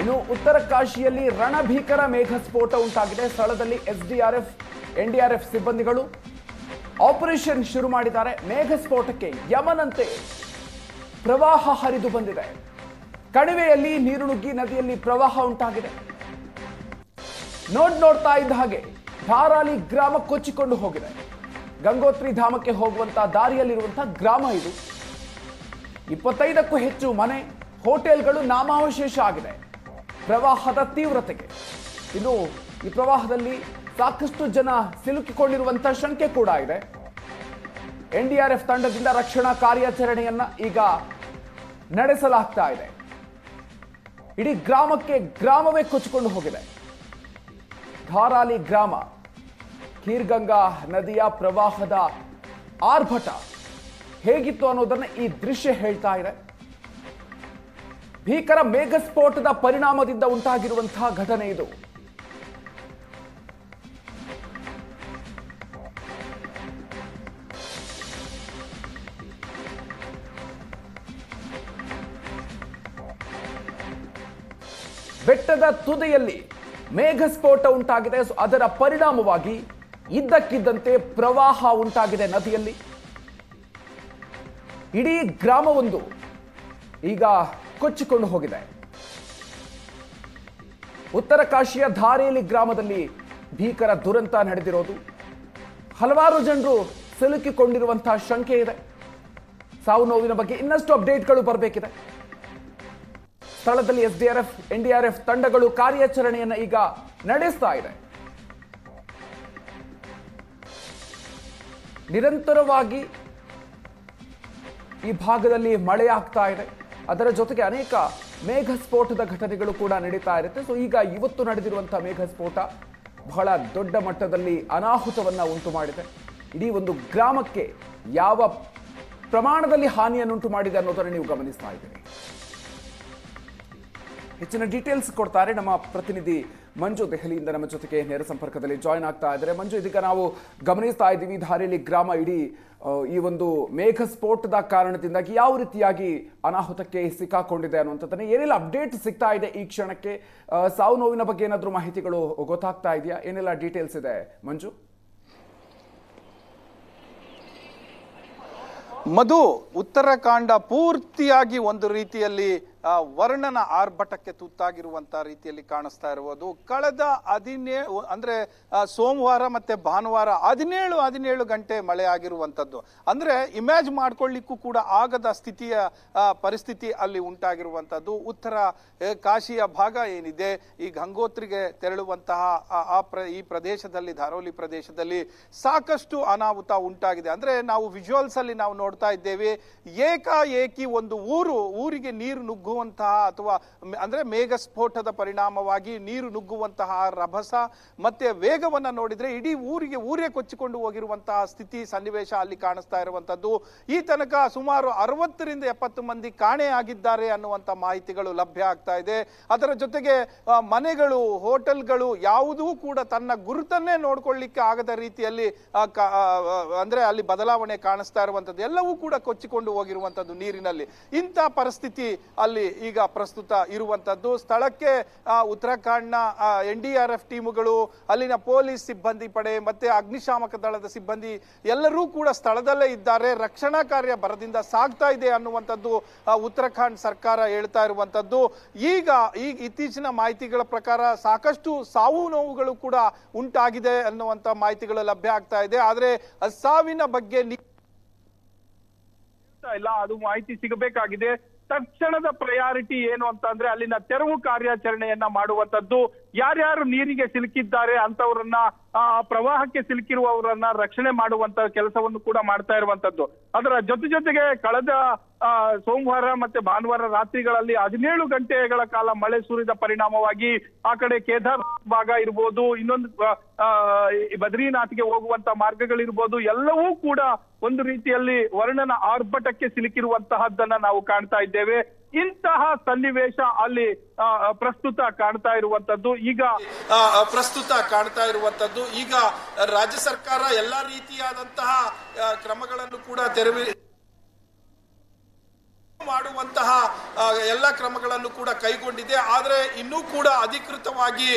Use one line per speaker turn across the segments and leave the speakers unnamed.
ಇನ್ನು ಉತ್ತರ ಕಾಶಿಯಲ್ಲಿ ರಣಭೀಕರ ಮೇಘ ಸ್ಫೋಟ ಉಂಟಾಗಿದೆ. ಸ್ಥಳದಲ್ಲಿ ಎಸ್ಡಿಆರ್ಎಫ್, ಎನ್ಡಿಆರ್ಎಫ್ ಸಿಬ್ಬಂದಿಗಳು ಆಪರೇಷನ್ ಶುರು ಮಾಡಿದ್ದಾರೆ. ಮೇಘ ಸ್ಫೋಟಕ್ಕೆ ಯಮನಂತೆ ಪ್ರವಾಹ ಹರಿದು ಬಂದಿದೆ. ಕಣಿವೆಯಲ್ಲಿ ನೀರು ನುಗ್ಗಿ ನದಿಯಲ್ಲಿ ಪ್ರವಾಹ ಉಂಟಾಗಿದೆ. ನೋಡ್ ನೋಡ್ತಾ ಇದ್ದ ಹಾಗೆ ಧಾರಾಲಿ ಗ್ರಾಮ ಕೊಚ್ಚಿಕೊಂಡು ಹೋಗಿದೆ. ಗಂಗೋತ್ರಿ ಧಾಮಕ್ಕೆ ಹೋಗುವಂತ ದಾರಿಯಲ್ಲಿರುವಂತಹ ಗ್ರಾಮ ಇದು. ಇಪ್ಪತ್ತೈದಕ್ಕೂ ಹೆಚ್ಚು ಮನೆ, ಹೋಟೆಲ್ಗಳು ನಾಮಾವಶೇಷ ಆಗಿದೆ. ಪ್ರವಾಹದ ತೀವ್ರತೆಗೆ. ಇನ್ನು ಈ ಪ್ರವಾಹದಲ್ಲಿ ಸಾಕಷ್ಟು ಜನ ಸಿಲುಕಿಕೊಂಡಿರುವಂತಹ ಶಂಕೆ ಕೂಡ ಇದೆ. ಎನ್ಡಿಆರ್ಎಫ್ ತಂಡದಿಂದ ರಕ್ಷಣಾ ಕಾರ್ಯಾಚರಣೆಯನ್ನ ಈಗ ನಡೆಸಲಾಗ್ತಾ ಇದೆ. ಇಡೀ ಗ್ರಾಮಕ್ಕೆ ಗ್ರಾಮವೇ ಕೊಚ್ಚಿಕೊಂಡು ಹೋಗಿದೆ. ಧಾರಾಲಿ ಗ್ರಾಮ, ಕೀರ್ಗಂಗಾ ನದಿಯ ಪ್ರವಾಹದ ಆರ್ಭಟ ಹೇಗಿತ್ತು ಅನ್ನೋದನ್ನ ಈ ದೃಶ್ಯ ಹೇಳ್ತಾ ಇದೆ. ಭೀಕರ ಮೇಘಸ್ಫೋಟದ ಪರಿಣಾಮದಿಂದ ಉಂಟಾಗಿರುವಂತಹ ಘಟನೆ ಇದು. ಬೆಟ್ಟದ ತುದಿಯಲ್ಲಿ ಮೇಘಸ್ಫೋಟ ಉಂಟಾಗಿದೆ. ಅದರ ಪರಿಣಾಮವಾಗಿ ಇದ್ದಕ್ಕಿದ್ದಂತೆ ಪ್ರವಾಹ ಉಂಟಾಗಿದೆ ನದಿಯಲ್ಲಿ. ಇಡೀ ಗ್ರಾಮವೊಂದು ಈಗ ಕೊಚ್ಚಿಕೊಂಡು ಹೋಗಿದೆ. ಉತ್ತರ ಕಾಶಿಯ ಧಾರೇಲಿ ಗ್ರಾಮದಲ್ಲಿ ಭೀಕರ ದುರಂತ ನಡೆದಿರೋದು. ಹಲವಾರು ಜನರು ಸಿಲುಕಿಕೊಂಡಿರುವಂತಹ ಶಂಕೆ ಇದೆ. ಸಾವು ನೋವಿನ ಬಗ್ಗೆ ಇನ್ನಷ್ಟು ಅಪ್ಡೇಟ್ಗಳು ಬರಬೇಕಿದೆ. ಸ್ಥಳದಲ್ಲಿ ಎಸ್ಡಿಆರ್ಎಫ್, ಎನ್ಡಿಆರ್ಎಫ್ ತಂಡಗಳು ಕಾರ್ಯಾಚರಣೆಯನ್ನು ಈಗ ನಡೆಸ್ತಾ ಇದೆ. ನಿರಂತರವಾಗಿ ಈ ಭಾಗದಲ್ಲಿ ಮಳೆ ಆಗ್ತಾ ಇದೆ. ಅದರ ಜೊತೆಗೆ ಅನೇಕ ಮೇಘ ಸ್ಫೋಟದ ಘಟನೆಗಳು ಕೂಡ ನಡೀತಾ ಇರುತ್ತೆ. ಸೊ ಈಗ ಇವತ್ತು ನಡೆದಿರುವಂಥ ಮೇಘ ಸ್ಫೋಟ ಬಹಳ ದೊಡ್ಡ ಮಟ್ಟದಲ್ಲಿ ಅನಾಹುತವನ್ನ ಉಂಟು ಮಾಡಿದೆ. ಇಡೀ ಒಂದು ಗ್ರಾಮಕ್ಕೆ ಯಾವ ಪ್ರಮಾಣದಲ್ಲಿ ಹಾನಿಯನ್ನುಂಟು ಮಾಡಿದೆ ಅನ್ನೋದನ್ನು ನೀವು ಗಮನಿಸ್ತಾ ಇದ್ದೀರಿ. ಹೆಚ್ಚಿನ ಡೀಟೇಲ್ಸ್ ಕೊಡ್ತಾರೆ ನಮ್ಮ ಪ್ರತಿನಿಧಿ ಮಂಜು ದೆಹಲಿಯಿಂದ ನಮ್ಮ ಜೊತೆಗೆ ನೇರ ಸಂಪರ್ಕದಲ್ಲಿ ಜಾಯ್ನ್ ಆಗ್ತಾ ಇದ್ದಾರೆ. ಮಂಜು, ಇದೀಗ ನಾವು ಗಮನಿಸ್ತಾ ಇದ್ದೀವಿ. ಧಾರೇಲಿ ಗ್ರಾಮ ಇಡೀ ಈ ಒಂದು ಮೇಘ ಸ್ಫೋಟದ ಕಾರಣದಿಂದಾಗಿ ಯಾವ ರೀತಿಯಾಗಿ ಅನಾಹುತಕ್ಕೆ ಸಿಕ್ಕಾಕೊಂಡಿದೆ ಅನ್ನುವಂಥದ್ದನ್ನ ಏನೆಲ್ಲ ಅಪ್ಡೇಟ್ ಸಿಗ್ತಾ ಇದೆ ಈ ಕ್ಷಣಕ್ಕೆ? ಸಾವು ನೋವಿನ ಬಗ್ಗೆ ಏನಾದರೂ ಮಾಹಿತಿಗಳು ಗೊತ್ತಾಗ್ತಾ ಇದೆಯಾ? ಏನೆಲ್ಲ ಡೀಟೇಲ್ಸ್ ಇದೆ? ಮಂಜು?
ಮಧು, ಉತ್ತರಾಖಂಡ ಪೂರ್ತಿಯಾಗಿ ಒಂದು ರೀತಿಯಲ್ಲಿ ವರ್ಣನ ಆರ್ಭಟಕ್ಕೆ ತುತ್ತಾಗಿರುವಂತ ರೀತಿಯಲ್ಲಿ ಕಾಣಿಸ್ತಾ ಇರುವುದು. ಕಳೆದ ಹದಿನೇಳು ಅಂದ್ರೆ ಸೋಮವಾರ ಮತ್ತೆ ಭಾನುವಾರ ಹದಿನೇಳು ಹದಿನೇಳು ಗಂಟೆ ಮಳೆ ಆಗಿರುವಂಥದ್ದು ಅಂದ್ರೆ ಇಮ್ಯಾಜ್ ಮಾಡ್ಕೊಳ್ಳಿಕ್ಕೂ ಕೂಡ ಆಗದ ಸ್ಥಿತಿಯ ಪರಿಸ್ಥಿತಿ ಅಲ್ಲಿ ಉಂಟಾಗಿರುವಂಥದ್ದು ಉತ್ತರ ಕಾಶಿಯ ಭಾಗ ಏನಿದೆ? ಈ ಗಂಗೋತ್ರಿಗೆ ತೆರಳುವಂತಹ, ಆ- ಈ ಪ್ರದೇಶದಲ್ಲಿ, ಧಾರೋಲಿ ಪ್ರದೇಶದಲ್ಲಿ ಸಾಕಷ್ಟು ಅನಾಹುತ ಉಂಟಾಗಿದೆ. ಅಂದ್ರೆ, ನಾವು ವಿಜುವಲ್ಸ್ ಅಲ್ಲಿ ನಾವು ನೋಡ್ತಾ ಇದ್ದೇವೆ, ಏಕಾಏಕಿ ಒಂದು ಊರು, ಊರಿಗೆ ನೀರು ನುಗ್ಗುವಂತಹ ಅಥವಾ ಅಂದರೆ ಮೇಘ ಸ್ಫೋಟದ ಪರಿಣಾಮವಾಗಿ ನೀರು ನುಗ್ಗುವಂತಹ ರಭಸ ಮತ್ತೆ ವೇಗವನ್ನ ನೋಡಿದ್ರೆ ಇಡೀ ಊರಿಗೆ, ಊರೇ ಕೊಚ್ಚಿಕೊಂಡು ಹೋಗಿರುವಂತಹ ಸ್ಥಿತಿ ಸನ್ನಿವೇಶ ಅಲ್ಲಿ ಕಾಣಿಸ್ತಾ ಇರುವಂತದ್ದು ಈ ತನಕ ಸುಮಾರು ಅರವತ್ತರಿಂದ ಎಪ್ಪತ್ತು ಮಂದಿ ಕಾಣೆಯಾಗಿದ್ದಾರೆ ಅನ್ನುವಂತ ಮಾಹಿತಿಗಳು ಲಭ್ಯ ಆಗ್ತಾ ಇದೆ. ಅದರ ಜೊತೆಗೆ ಮನೆಗಳು, ಹೋಟೆಲ್ಗಳು ಯಾವುದೂ ಕೂಡ ತನ್ನ ಗುರುತನ್ನೇ ನೋಡ್ಕೊಳ್ಳಿಕ್ಕೆ ಆಗದ ರೀತಿಯಲ್ಲಿ ಅಂದ್ರೆ ಅಲ್ಲಿ ಬದಲಾವಣೆ ಕಾಣಿಸ್ತಾ ಇರುವಂತದ್ದು ಎಲ್ಲವೂ ಕೂಡ ಕೊಚ್ಚಿಕೊಂಡು ಹೋಗಿರುವಂತದ್ದು ನೀರಿನಲ್ಲಿ. ಇಂಥ ಪರಿಸ್ಥಿತಿ ಅಲ್ಲಿ ಈಗ ಪ್ರಸ್ತುತ ಇರುವಂತದ್ದು. ಸ್ಥಳಕ್ಕೆ ಉತ್ತರಾಖಂಡ್ನ ಎನ್ ಡಿ ಆರ್ ಎಫ್ ಟೀಮುಗಳು, ಅಲ್ಲಿನ ಪೊಲೀಸ್ ಸಿಬ್ಬಂದಿ ಪಡೆ ಮತ್ತೆ ಅಗ್ನಿಶಾಮಕ ದಳದ ಸಿಬ್ಬಂದಿ ಎಲ್ಲರೂ ಕೂಡ ಸ್ಥಳದಲ್ಲೇ ಇದ್ದಾರೆ. ರಕ್ಷಣಾ ಕಾರ್ಯ ಬರದಿಂದ ಸಾಗ್ತಾ ಇದೆ ಅನ್ನುವಂಥದ್ದು ಉತ್ತರಾಖಂಡ್ ಸರ್ಕಾರ ಹೇಳ್ತಾ ಇರುವಂತದ್ದು ಈಗ ಈಗ ಇತ್ತೀಚಿನ ಮಾಹಿತಿಗಳ ಪ್ರಕಾರ ಸಾಕಷ್ಟು ಸಾವು ನೋವುಗಳು ಕೂಡ ಉಂಟಾಗಿದೆ ಅನ್ನುವಂತ ಮಾಹಿತಿಗಳು ಲಭ್ಯ ಆಗ್ತಾ ಇದೆ. ಆದರೆ ಸಾವಿನ ಬಗ್ಗೆ
ಇಲ್ಲ, ಅದು ಮಾಹಿತಿ ಸಿಗಬೇಕಾಗಿದೆ. ತಕ್ಷಣದ ಪ್ರಯಾರಿಟಿ ಏನು ಅಂತ ಅಂದ್ರೆ ಅಲ್ಲಿನ ತೆರವು ಕಾರ್ಯಾಚರಣೆಯನ್ನ ಮಾಡುವಂತದ್ದು ಯಾರ್ಯಾರು ನೀರಿಗೆ ಸಿಲುಕಿದ್ದಾರೆ ಅಂತವರನ್ನ, ಆ, ಪ್ರವಾಹಕ್ಕೆ ಸಿಲುಕಿರುವವರನ್ನ ರಕ್ಷಣೆ ಮಾಡುವಂತ ಕೆಲಸವನ್ನು ಕೂಡ ಮಾಡ್ತಾ ಇರುವಂತದ್ದು ಅದರ ಜೊತೆ ಜೊತೆಗೆ ಕಳೆದ ಸೋಮವಾರ ಮತ್ತೆ ಭಾನುವಾರ ರಾತ್ರಿಗಳಲ್ಲಿ ಹದಿನೇಳು ಗಂಟೆಗಳ ಕಾಲ ಮಳೆ ಸುರಿದ ಪರಿಣಾಮವಾಗಿ ಆ ಕಡೆ ಕೇದಾರ್ ಭಾಗ ಇರ್ಬೋದು, ಇನ್ನೊಂದು ಬದ್ರಿನಾಥ್ಗೆ ಹೋಗುವಂತ ಮಾರ್ಗಗಳಿರ್ಬೋದು, ಎಲ್ಲವೂ ಕೂಡ ಒಂದು ರೀತಿಯಲ್ಲಿ ವರ್ಣನ ಆರ್ಭಟಕ್ಕೆ ಸಿಲುಕಿರುವಂತಹದ್ದನ್ನ ನಾವು ಕಾಣ್ತಾ ಇದ್ದೇವೆ. ಇಂತಹ ಸನ್ನಿವೇಶ ಅಲ್ಲಿ ಪ್ರಸ್ತುತ ಕಾಣ್ತಾ ಇರುವಂತದ್ದು. ಈಗ
ಪ್ರಸ್ತುತ ಕಾಣ್ತಾ ಇರುವಂತದ್ದು. ಈಗ ರಾಜ್ಯ ಸರ್ಕಾರ ಎಲ್ಲಾ ರೀತಿಯಾದಂತಹ ಕ್ರಮಗಳನ್ನು ಕೂಡ ತೆರವಿ ಮಾಡುವಂತಹ ಎಲ್ಲ ಕ್ರಮಗಳನ್ನು ಕೂಡ ಕೈಗೊಂಡಿದೆ. ಆದರೆ ಇನ್ನೂ ಕೂಡ ಅಧಿಕೃತವಾಗಿ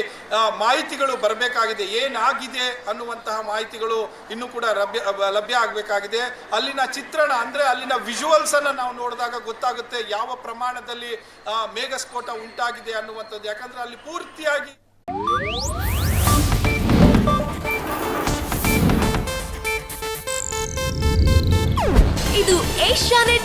ಮಾಹಿತಿಗಳು ಬರಬೇಕಾಗಿದೆ. ಏನಾಗಿದೆ ಅನ್ನುವಂತಹ ಮಾಹಿತಿಗಳು ಇನ್ನೂ ಕೂಡ ಲಭ್ಯ ಲಭ್ಯ ಆಗಬೇಕಾಗಿದೆ. ಅಲ್ಲಿನ ಚಿತ್ರಣ ಅಂದ್ರೆ ಅಲ್ಲಿನ ವಿಜುವಲ್ಸ್ ಅನ್ನ ನಾವು ನೋಡಿದಾಗ ಗೊತ್ತಾಗುತ್ತೆ ಯಾವ ಪ್ರಮಾಣದಲ್ಲಿ ಮೇಘಸ್ಫೋಟ ಉಂಟಾಗಿದೆ ಅನ್ನುವಂಥದ್ದು. ಯಾಕಂದ್ರೆ ಅಲ್ಲಿ ಪೂರ್ತಿಯಾಗಿ
ಇದು ಏಷ್ಯಾನೆಟ್